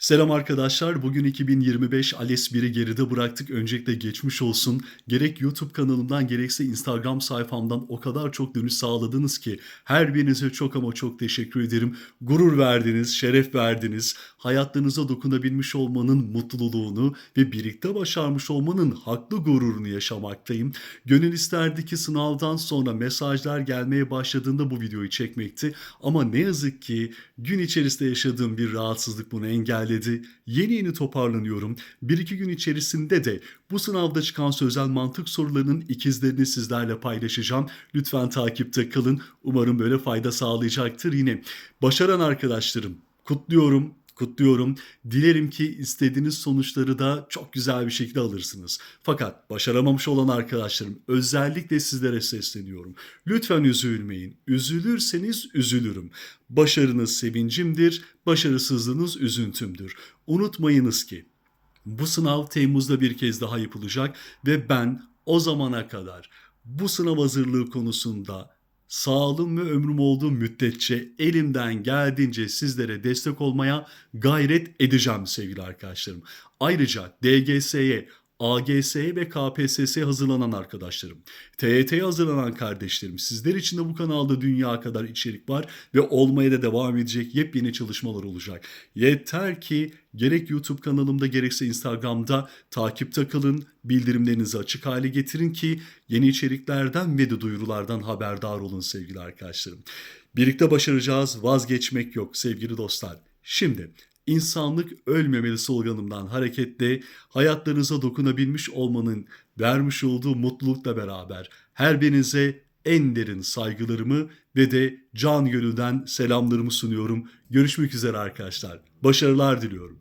Selam arkadaşlar. Bugün 2025 ALES 1'i geride bıraktık. Öncelikle geçmiş olsun. Gerek YouTube kanalımdan gerekse Instagram sayfamdan o kadar çok dönüş sağladınız ki her birinize çok ama çok teşekkür ederim. Gurur verdiniz, şeref verdiniz. Hayatlarınıza dokunabilmiş olmanın mutluluğunu ve birlikte başarmış olmanın haklı gururunu yaşamaktayım. Gönül isterdi ki sınavdan sonra mesajlar gelmeye başladığında bu videoyu çekmekti. Ama ne yazık ki gün içerisinde yaşadığım bir rahatsızlık bunu engelledi. Yeni yeni toparlanıyorum. Bir iki gün içerisinde de bu sınavda çıkan sözel mantık sorularının ikizlerini sizlerle paylaşacağım. Lütfen takipte kalın. Umarım böyle fayda sağlayacaktır yine. Başaran arkadaşlarım kutluyorum kutluyorum. Dilerim ki istediğiniz sonuçları da çok güzel bir şekilde alırsınız. Fakat başaramamış olan arkadaşlarım özellikle sizlere sesleniyorum. Lütfen üzülmeyin. Üzülürseniz üzülürüm. Başarınız sevincimdir, başarısızlığınız üzüntümdür. Unutmayınız ki bu sınav Temmuz'da bir kez daha yapılacak ve ben o zamana kadar bu sınav hazırlığı konusunda sağlığım ve ömrüm olduğu müddetçe elimden geldiğince sizlere destek olmaya gayret edeceğim sevgili arkadaşlarım. Ayrıca DGS'ye, AGS'ye ve KPSS'ye hazırlanan arkadaşlarım, TYT'ye hazırlanan kardeşlerim, sizler için de bu kanalda dünya kadar içerik var ve olmaya da devam edecek yepyeni çalışmalar olacak. Yeter ki gerek YouTube kanalımda gerekse Instagram'da takipte kalın, bildirimlerinizi açık hale getirin ki yeni içeriklerden ve de duyurulardan haberdar olun sevgili arkadaşlarım. Birlikte başaracağız, vazgeçmek yok sevgili dostlar. Şimdi insanlık ölmemeli sloganımdan hareketle hayatlarınıza dokunabilmiş olmanın vermiş olduğu mutlulukla beraber her birinize en derin saygılarımı ve de can gönülden selamlarımı sunuyorum. Görüşmek üzere arkadaşlar. Başarılar diliyorum.